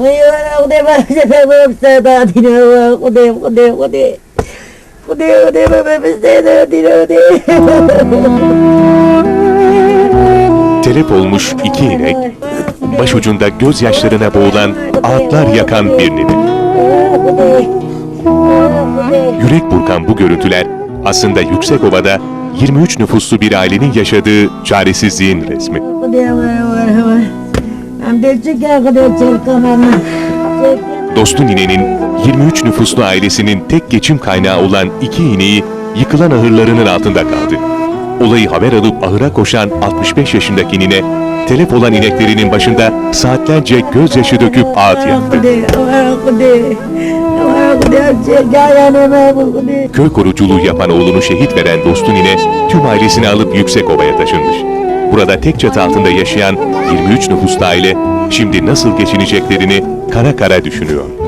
Kude ba sa sabab sa tinawa kude kude kude kude kude ba ba sa tinawa Telef olmuş iki inek, başucunda gözyaşlarına boğulan ağıtlar yakan bir nene. Yürek burkan bu görüntüler aslında Yüksekova'da 23 nüfuslu bir ailenin yaşadığı çaresizliğin resmi. Dostu ninenin 23 nüfuslu ailesinin tek geçim kaynağı olan iki ineği yıkılan ahırlarının altında kaldı. Olayı haber alıp ahıra koşan 65 yaşındaki nine, telef olan ineklerinin başında saatlerce gözyaşı döküp ağıt yaktı. Köy koruculuğu yapan oğlunu şehit veren dostu nine tüm ailesini alıp Yüksekova'ya taşınmış. Burada tek çatı altında yaşayan 23 nüfuslu aile şimdi nasıl geçineceklerini kara kara düşünüyor.